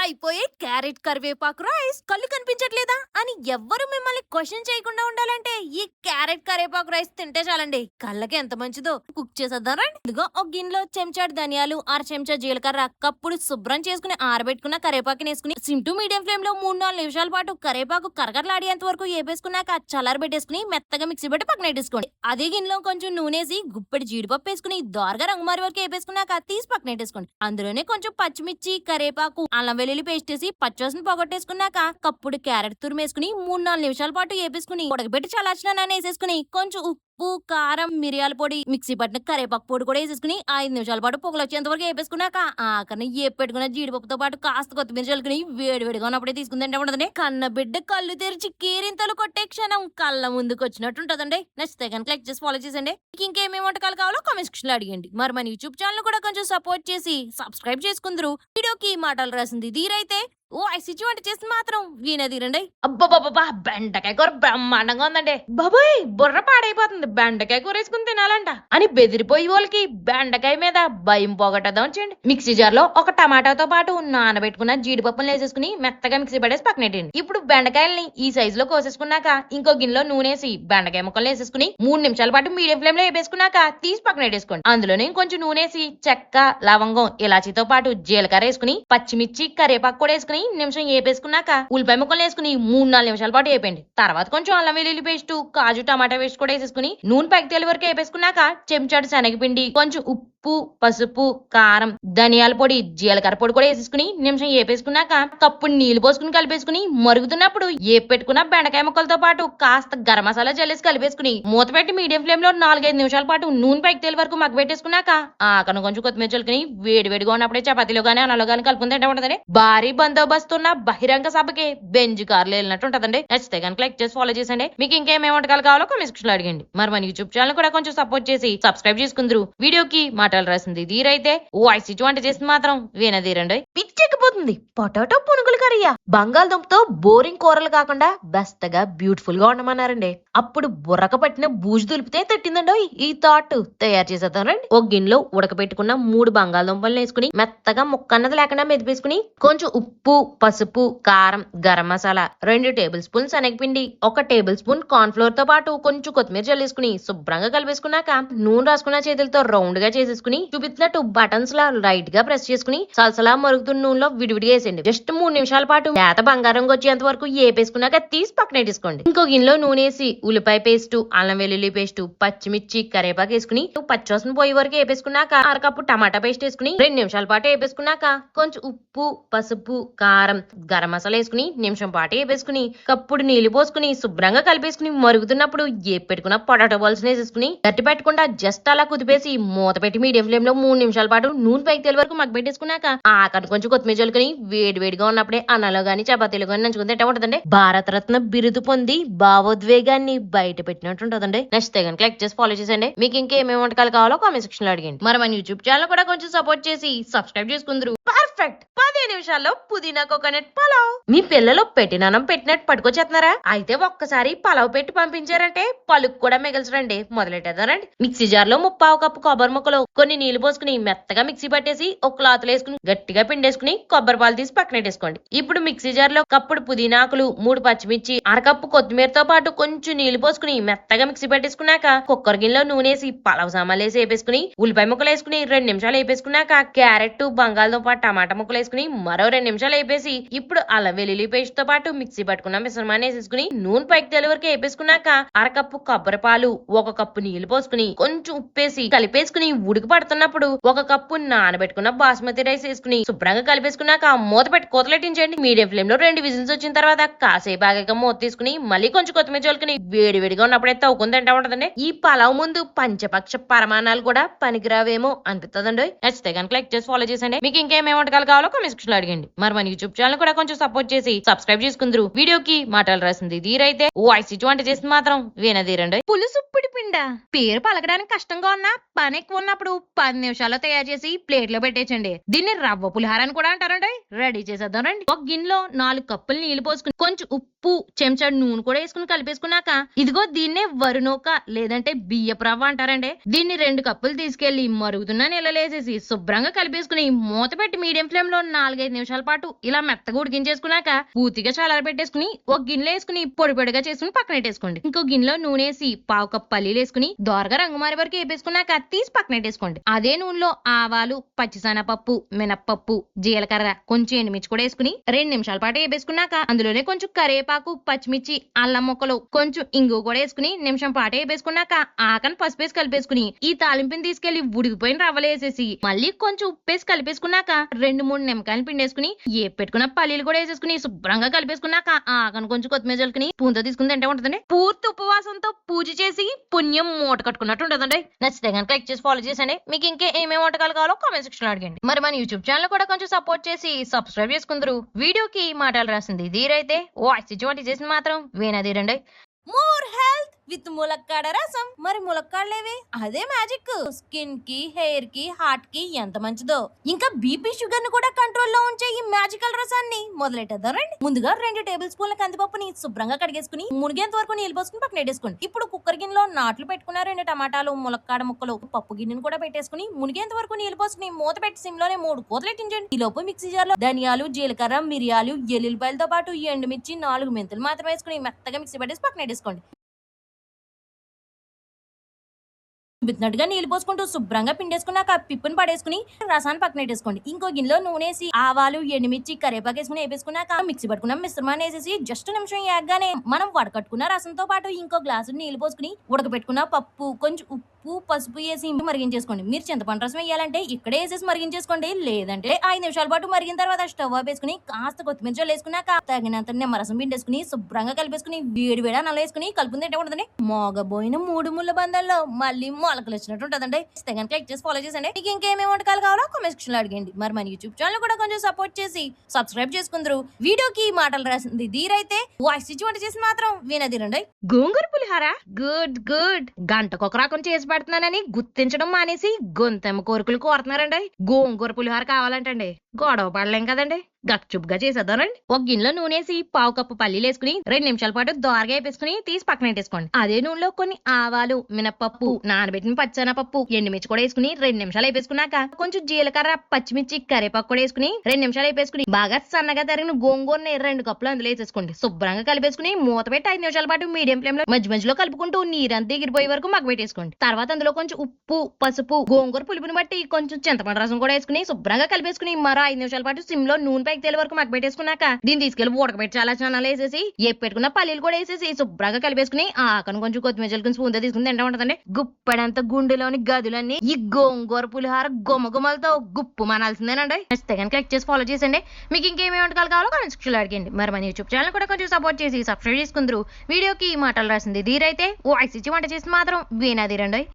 అయిపోయే క్యారెట్ కరివేపాకు రైస్ కళ్ళు కనిపించట్లేదా అని ఎవ్వరు మిమ్మల్ని క్వశ్చన్ చేయకుండా ఉండాలంటే ఈ క్యారెట్ కరివేపాకు రైస్ తింటే చాలండి. కళ్ళకి ఎంత మంచిదో. కుక్ చేసేద్దాం ఇదిగో ఒక గిన్నెలో చెంచాడు ధనియాలు అర చెంచా జీలకర్ర కప్పుడు శుభ్రం చేసుకుని ఆరబెట్టుకున్న కరివేపాకుని వేసుకుని సిమ్ టు మీడియం ఫ్లేమ్లో మూడు నాలుగు నిమిషాల పాటు కరివేపాకు కరగరలాడేంత వరకు వేపేసుకున్నాక చల్లారబెట్టేసుకుని మెత్తగా మిక్సీ పెట్టి పక్కన పెట్టేసుకోండి. అదే గిన్నెలో కొంచెం నూనేసి గుప్పెడి జీడిపప్పు వేసుకుని దోరగా రంగుమారి వరకు వేపేసుకున్నాక తీసి పక్కన పెట్టేసుకోండి. అందులోనే కొంచెం పచ్చిమిర్చి కరేపాకు అల్లం వెల్లుల్లి పేస్ట్ వేసి పచ్చోసని పోగొట్టేసుకున్నాక కప్పుడు క్యారెట్ తురిమేసుకుని మూడు నాలుగు నిమిషాల పాటు వేపేసుకుని ఉడకబెట్టి చల్లార్చిన వేసేసుకుని కొంచెం ఉప్పు కారం మిరియాల పొడి మిక్సీ పట్టిన కరేపాకు పొడి కూడా వేసేసుకుని ఐదు నిమిషాల పాటు పొగలు వచ్చేంత వరకు వేపేసుకున్నాక ఆఖరిని ఏపెట్టుకున్న జీడిపప్పుతో పాటు కాస్త కొత్తిమీర చల్లుకుని వేడివేడిగా ఉన్నప్పుడే తీసుకుందంటే ఉండదండి. కన్న బిడ్డ కళ్ళు తెరిచి కేరింతలు కొట్టే క్షణం కళ్ళ ముందుకు వచ్చినట్టు ఉంటదండి. నచ్చితే కనుక లైక్ చేసి ఫాలో చేసండి మీకు ఇంకేమేమి వంటకాలు కావాలో కామెంట్ సెక్షన్లో అడిగండి మరి మన యూట్యూబ్ ఛానల్ కూడా కొంచెం సపోర్ట్ చేసి సబ్స్క్రైబ్ చేసుకుందరు. వీడియోకి మాటలు రాసింది దీరైతే ఓ ఐసిచి వంట చేసి మాత్రం వీణదీరండి అబ్బబ్బబ్బా బెండకాయ కూర బ్రహ్మాండంగా ఉందండి. బాబోయ్ బుర్ర పాడైపోతుంది. బెండకాయ కూర వేసుకుని తినాలంట. అని బెదిరిపోయి వాళ్ళకి బెండకాయ మీద భయం పోగొట్టదాం చేయండి మిక్సీ జార్లో ఒక టమాటాతో పాటు నానబెట్టుకున్న జీడిపప్పులు వేసేసుకుని మెత్తగా మిక్సీ పడేసి పక్కనెట్టండి ఇప్పుడు బెండకాయల్ని ఈ సైజు లో కోసేసుకున్నాక ఇంకో గిన్నెలో నూనెసి బెండకాయ ముక్కలు వేసేసుకుని మూడు నిమిషాల పాటు మీడియం ఫ్లేమ్లో వేపేసుకున్నాక తీసి పక్కన పెట్టేసుకోండి. అందులోనే కొంచెం నూనెసి చెక్క లవంగం ఇలాచీతో పాటు జీలకర్ర వేసుకుని పచ్చిమిర్చి కరివేపాకు కూడా వేసుకుని నిమిషం వేపేసుకున్నాక ఉల్లిపాయ ముక్కలు వేసుకుని మూడు నాలుగు నిమిషాల పాటు వేపండి తర్వాత కొంచెం అల్లం వెల్లుల్లి పేస్ట్ కాజు టమాటా పేస్ట్ కూడా వేసేసుకుని నూనె పైకి తేలి వరకు వేపేసుకున్నాక చెంచాడు శనగపిండి కొంచెం ఉప్పు పసుపు కారం ధనియాల పొడి జీలకర్ర పొడి కూడా వేసేసుకుని నిమిషం ఏపేసుకున్నాక కప్పుడు నీళ్ళు పోసుకుని కలిపేసుకుని మరుగుతున్నప్పుడు ఏపు పెట్టుకున్న బెండకాయ ముక్కలతో పాటు కాస్త గరం మసాలా జల్లేసి కలిపేసుకుని మూత పెట్టి మీడియం ఫ్లేమ్లో నాలుగైదు నిమిషాల పాటు నూనె పైకి తేలి వరకు మగ్గ పెట్టేసుకున్నాక ఆకను కొంచెం కొత్తిమీర చల్లుకుని వేడి వేడిగా ఉన్నప్పుడే చపాతీలో గానీ అన్నలో గానీ కలుపుకుంటే ఉంటదండి. భారీ బందోబస్తు ఉన్న బహిరంగ సభకి బెంజ్ కార్లు వెళ్ళినట్టు ఉంటదండి. నచ్చితే కనుక లైక్ చేసి ఫాలో చేసండి మీకు ఇంకేమేమి వంటకాలు కావాలో కామెంట్ సెక్షన్లో అడగండి. మరి మన యూట్యూబ్ ఛానల్ కూడా కొంచెం సపోర్ట్ చేసి సబ్స్క్రైబ్ చేసుకుందరు. వీడియోకి మాటలు రాసింది. దీరైతే ఓ ఐసీటీ వంట చేసి మాత్రం వీణదీరండి. పిచ్చెక్కిపోతుంది. పొటాటో పునుగులు కర్రీయా బంగాళదుంపతో బోరింగ్ కూరలు కాకుండా బెస్తగా బ్యూటిఫుల్గా ఉండమన్నారండి అప్పుడు బుర్రక పట్టిన బూజు దులిపితే తట్టిందండి ఈ థాట్ తయారు చేసేద్దామండి. ఒక గిన్నెలో ఉడకబెట్టుకున్న మూడు బంగాళదుంపలు వేసుకుని మెత్తగా ముక్కన్నది లేకుండా మెదిపేసుకుని కొంచెం ఉప్పు పసుపు కారం గరం మసాలా రెండు టేబుల్ స్పూన్ శనగపిండి ఒక టేబుల్ స్పూన్ కార్న్ ఫ్లోర్తో పాటు కొంచెం కొత్తిమీర చల్లేసుకుని శుభ్రంగా కలిపేసుకున్నాక నూనె రాసుకున్న చేతులతో రౌండ్గా చేసేసుకుని చూపించినట్టు బటన్స్ లా లైట్గా ప్రెస్ చేసుకుని సలసలా మరుగుతున్న నూనెలో విడివిడిగా వేసేయండి. జస్ట్ మూడు నిమిషాల పాటు లేత బంగారం వచ్చేంత వరకు ఏపేసుకున్నాక తీసి పక్కన తీసుకోండి ఇంకో గిన్నెలో నూనె వేసి ఉల్లిపాయ పేస్ట్ అల్లం వెల్లుల్లి పేస్ట్ పచ్చిమిర్చి కరేపాకు వేసుకుని పచ్చివాసన పోయే వరకు వేపేసుకున్నాక అరకప్పు టమాటా పేస్ట్ వేసుకుని రెండు నిమిషాల పాటు వేపేసుకున్నాక కొంచెం ఉప్పు పసుపు కారం గరం మసాలా వేసుకుని నిమిషం పాటు వేపేసుకుని కప్పుడు నీళ్ళు పోసుకుని శుభ్రంగా కలిపేసుకుని మరుగుతున్నప్పుడు ఏ పెట్టుకున్న పొటాటో బాల్స్ వేసేసుకుని గట్టి పెట్టకుండా జస్ట్ అలా కుదిపేసి మూత పెట్టి మీడియం ఫ్లేమ్లో మూడు నిమిషాల పాటు నూనె పైకి తెలి వరకు మగ్గ పెట్టేసుకున్నాక ఆఖరి కొంచెం కొత్తిమీర చల్లుకుని వేడి వేడిగా ఉన్నప్పుడే అన్నలో గాని చపాతీలు గాని నంచుకుంటే తింటే ఉంటదండి భారతరత్న బిరుదు పొంది భావోద్వేగాన్ని బయట పెట్టినట్టు ఉంటుందండి. నచ్చితే కనుక లైక్ చేసి ఫాలో చేసండి మీకు ఇంకేమేమి వంటకాలు కావాలో కామెంట్ సెక్షన్లో అడిగండి మరి మన యూట్యూబ్ ఛానల్ కూడా కొంచెం సపోర్ట్ చేసి సబ్స్క్రైబ్ చేసుకుందరు. పర్ఫెక్ట్ పది నిమిషాల్లో పుదీనా కోకోనట్ పలావ్. మీ పిల్లలు పెట్టినానం పెట్టినట్టు పట్టుకొచ్చేస్తున్నారా? అయితే ఒక్కసారి పలావ్ పెట్టి పంపించారంటే పలుకు కూడా మిగల్చరండి. మొదలెట్టేదారండి మిక్సీ జార్లో ముప్పావు కప్పు కొబ్బరి ముక్కలు కొన్ని నీళ్ళు పోసుకుని మెత్తగా మిక్సీ పట్టేసి ఒక క్లాత్ వేసుకుని గట్టిగా పిండేసుకుని కొబ్బరి పాలు తీసి పక్కనెట్టేసుకోండి ఇప్పుడు మిక్సీ జార్లో కప్పుడు పుదీనాకులు మూడు పచ్చిమిర్చి అరకప్పు కొత్తిమీరతో పాటు కొంచెం నీళ్ళు పోసుకుని మెత్తగా మిక్సీ పట్టేసుకున్నాక కుక్కర్ గిన్నెలో నూనెసి పలావ్ సామాన్లు వేసి వేపేసుకుని ఉల్లిపాయ ముక్కలు వేసుకుని రెండు నిమిషాలు వేపేసుకున్నాక క్యారెట్ బంగాళదుంప టమాటా ముక్కలు వేసుకుని మరో రెండు నిమిషాలు వేపేసి ఇప్పుడు అల్లం వెల్లుల్లి పేస్ట్తో పాటు మిక్సీ పట్టుకున్న మిశ్రమాన్ని వేసేసుకుని నూనె పైకి తెలివరకు వేపేసుకున్నాక అరకప్పు కొబ్బరి పాలు ఒక కప్పు నీళ్ళు పోసుకుని కొంచెం ఉప్పేసి కలిపేసుకుని ఉడికి పడుతున్నప్పుడు ఒక కప్పు నానబెట్టుకున్న బాస్మతి రైస్ వేసుకుని శుభ్రంగా కలిపేసుకున్నాక మూత పెట్టి కోతలెట్టించండి మీడియం ఫ్లేమ్లో రెండు విజిల్స్ వచ్చిన తర్వాత కాసేపు ఆగాక మూత తీసుకుని మళ్ళీ కొంచెం కొత్తిమీర చల్లుకుని వేడి వేడిగా ఉన్నప్పుడే తవ్వుకుని తింటా ఉంటదండి. ఈ పలావ్ ముందు పంచపక్ష పరమాణాలు కూడా పనికిరావేమో అనిపిస్తుందండి నచ్చితే కనుక లైక్ చేసి ఫాలో చేసండి మీకు ఇంకేమేమి వంటకాలు కావాలో కమెంట్స్ సెక్షన్ అడిగండి. మరి మన యూట్యూబ్ ఛానల్ కూడా కొంచెం సపోర్ట్ చేసి సబ్స్క్రైబ్ చేసుకుందరు. వీడియోకి మాటలు రాసింది దీరైతే ఓ ఐసీటీ వంట చేసి మాత్రం వీణదీరండి పులుసు పిండ. పేరు పలకడానికి కష్టంగా ఉన్నా పని ఎక్కువ ఉన్నప్పుడు పది నిమిషాల్లో తయారు చేసి ప్లేట్లో పెట్టేయండి దీన్ని రవ్వ పులిహార అని కూడా అంటారండి. రెడీ చేసేద్దాం రండి. ఒక గిన్నెలో నాలుగు కప్పులు నీళ్ళు పోసుకుని కొంచెం ఉప్పు చెంచాడు నూనె కూడా వేసుకుని కలిపేసుకున్నాక ఇదిగో దీన్నే వరునోక లేదంటే బియ్యపు రవ్వ అంటారండి. దీన్ని రెండు కప్పులు తీసుకెళ్ళి మరుగుతున్న నీళ్ళలో వేసేసి శుభ్రంగా కలిపేసుకుని మూత పెట్టి మీడియం ఫ్లేమ్లో నాలుగైదు ఐదు నిమిషాల పాటు ఇలా మెత్తగా ఉడికించేసుకున్నాక పూర్తిగా చల్లార పెట్టేసుకుని ఒక గిన్నెలో వేసుకుని పొడి పొడిగా చేసుకుని పక్కన పెట్టేసుకోండి. ఇంకో గిన్నెలో నూనె వేసి పావు కప్ పల్లీలు వేసుకుని దోరగా రంగు మారే వరకు వేపేసుకున్నాక తీసి పక్కన పెట్టేసుకోండి. అదే నూనెలో ఆవాలు పచ్చిసనపప్పు మినప్పప్పు జీలకర్ర కొంచెం ఎండుమిర్చి కూడా వేసుకుని రెండు నిమిషాల పాటు వేపేసుకున్నాక అందులోనే కొంచెం కరివేపాకు పచ్చిమిర్చి అల్లం ముక్కలు కొంచెం ఇంగు కూడా వేసుకుని నిమిషం పాటు వేపేసుకున్నాక ఆకని పసుపు వేసి కలిపేసుకుని ఈ తాలింపుని తీసుకెళ్ళి ఉడికిపోయిన రవ్వలు వేసేసి మళ్ళీ కొంచెం ఉప్పేసి కలిపేసుకున్నాక రెండు మూడు నిమ్మకాయలు పిండేసుకుని ఏ పెట్టుకున్న పల్లీలు కూడా వేసేసుకుని శుభ్రంగా కలిపేసుకున్నాక ఆకని కొంచెం కొత్తిమీర చల్లుకుని పూంత తీసుకుని తింటే ఉంటుందండి? పూర్తి ఉపవాసంతో పూజ చేసి పుణ్యం మూట కట్టుకున్నట్టు ఉంటుందండి. నచ్చితే కనుక క్లిక్ చేసి ఫాలో చేసండి మీకు ఇంకా ఏమేమి వంటకాలు కావాలో కామెంట్ సెక్షన్లో అడగండి. మరి మన యూట్యూబ్ ఛానల్ కూడా కొంచెం సపోర్ట్ చేసి సబ్స్క్రైబ్ చేసుకుందరు. వీడియోకి మాటలు రాసింది దీరైతే వాయిస్ ఇచ్చి వంట చేసింది మాత్రం వీణాధీరండి మోర్ హెల్త్ విత్ ములక్కాడ రసం. మరి ములక్కాడలేవి? అదే మ్యాజిక్ స్కిన్కి హెయిర్కి హార్ట్కి ఎంత మంచిదో. ఇంకా బీపీ షుగర్ని కూడా కంట్రోల్లో ఉంచే ఈ మ్యాజికల్ రసాన్ని మొదలెట్టేద్దాం రండి. ముందుగా రెండు టేబుల్ స్పూన్ల కందిపప్పుని శుభ్రంగా కడిగేసుకుని మునిగేంత వరకు నీళ్ళు పోసుకుని పక్కన పెట్టేసుకోండి ఇప్పుడు కుక్కర్ గిన్నెలో నాట్లు పెట్టుకున్న రెండు టమాటాలు ములక్కాడ ముక్కలు పప్పు గిన్నెను కూడా పెట్టేసుకుని మునిగేంత వరకు నీళ్ళు పోసుకుని మూత పెట్టి సిమ్లోనే మూడు కోతలెట్టించండి ఈ లోపు మిక్సీ జార్లో ధనియాలు జీలకర్ర మిరియాలు ఎల్లుల్లిపాయలతో పాటు ఎండుమిర్చి నాలుగు మెంతులు మాత్రం వేసుకుని మెత్తగా మిక్సీ పట్టేసి పక్కన పెట్టేసుకోండి చూపిస్తున్నట్టుగా నీళ్ళు పోసుకుంటూ శుభ్రంగా పిండేసుకున్నాక పిప్పుని పడేసుకుని రసాన్ని పక్కన పెట్టేసుకోండి. ఇంకో గిన్నెలో నూనె వేసి ఆవాలు ఎండుమిర్చి కరివేపాకు వేసుకుని వేపేసుకున్నాక మిక్సీ పట్టుకున్న మిశ్రమాన్ని వేసేసి జస్ట్ నిమిషం యాగ్గానే మనం వడకట్టుకున్న రసంతో పాటు ఇంకో గ్లాసు నీళ్ళు పోసుకుని ఉడకబెట్టుకున్న పప్పు కొంచెం ఉప్పు ఉప్పు పసుపు వేసి మరిగించేసుకోండి. మీరు చింతపండు రసం వేయాలంటే ఇక్కడే వేసేసి మరిగించేసుకోండి. లేదంటే ఐదు నిమిషాల పాటు మరిగిన తర్వాత స్టవ్ వేసుకుని కాస్త కొత్తిమీర జల్లు వేసుకున్నాక తగినంత నిమ్మరసం పిండేసుకుని శుభ్రంగా కలిపేసుకుని వేడి వేడి నల్ల వేసుకుని కలుపుని తింటే ఉంటుందండి మోగబోయిన మూడు ముళ్ళ బంధాల్లో మళ్ళీ మొలకలు వచ్చినట్టు ఉంటుందండి. తెగని క్లిక్ చేసి ఫాలో చేసండి మీకు ఇంకేమేమి వంటకాలు కావాలో కామెంట్ సెక్షన్లో అడిగండి. మరి మన యూట్యూబ్ ఛానల్ కూడా కొంచెం సపోర్ట్ చేసి సబ్స్క్రైబ్ చేసుకుందరు. వీడియోకి మాటలు రాసింది దీరైతే వాయిస్ ఇచ్చి వంట చేసి మాత్రం వినదిరండి. గోంగూర పులిహార? Good good. గంటకొక రకం చేసి పెడుతున్నానని గుర్తించడం మానేసి గొంతెమ్మ కోరికలు కోరుతున్నారండి. గోంగూర పులిహోర కావాలంటండి. గొడవ పడలేం కదండి. గప్చుప్గా చేసేద్దానండి ఒక గిన్నెలో నూనెసి పావు కప్పు పల్లీలు వేసుకుని రెండు నిమిషాల పాటు దోరగా వేపేసుకుని తీసి పక్కన పెట్టేసుకోండి. అదే నూనెలో కొన్ని ఆవాలు మినపప్పు నానబెట్టిన పచ్చనపప్పు ఎండుమిర్చి కూడా వేసుకుని రెండు నిమిషాలు వేపేసుకున్నాక కొంచెం జీలకర్ర పచ్చిమిర్చి కరివేపాకు కూడా వేసుకుని రెండు నిమిషాలు వేపేసుకుని బాగా సన్నగా తరిగిన గోంగూరని రెండు కప్పులు అందులో వేసేసుకోండి. శుభ్రంగా కలిపేసుకుని మూత పెట్టి ఐదు నిమిషాల పాటు మీడియం ఫ్లేమ్లో మధ్య మధ్యలో కలుపుకుంటూ నీరంతా ఎగిరిపోయే వరకు మగ్గ పెట్టేసుకోండి తర్వాత అందులో కొంచెం ఉప్పు పసుపు గోంగూర పులుపుని బట్టి కొంచెం చింతపండు రసం కూడా వేసుకుని శుభ్రంగా కలిపేసుకుని మరో ఐదు నిమిషాల పాటు సిమ్లో నూనె పైకి తేలి వరకు మాకు పెట్టేసుకున్నాక దీన్ని తీసుకెళ్ళి ఉడకబెట్టి చాలా స్నానాలు వేసేసి ఏ పెట్టుకున్న పల్లీలు కూడా వేసేసి శుభ్రంగా కలిపేసుకుని ఆకను కొంచెం కొత్తిమీర చల్లుకుని స్పూన్తో తీసుకుని తింటా ఉంటదండి. గుప్పడంత గుండెలోని గదులన్నీ ఈ గోంగూర పులిహార గుమ్మగుమ్మలతో గుప్పు మనాల్సిందేనండి. నచ్చితే కనుక క్లిక్ చేసి ఫాలో చేసండి మీకు ఇంకేమేమి వంటకాలు కావాలో కామెంట్ సెక్షన్ అడిగండి. మరి మన యూట్యూబ్ ఛానల్ కూడా కొంచెం సపోర్ట్ చేసి సబ్స్క్రైబ్ చేసుకుందరు. వీడియోకి మాటలు రాసింది ధీరైతే. ఓ ఇచ్చి వంట చేసి మాత్రం వీణాధీరండి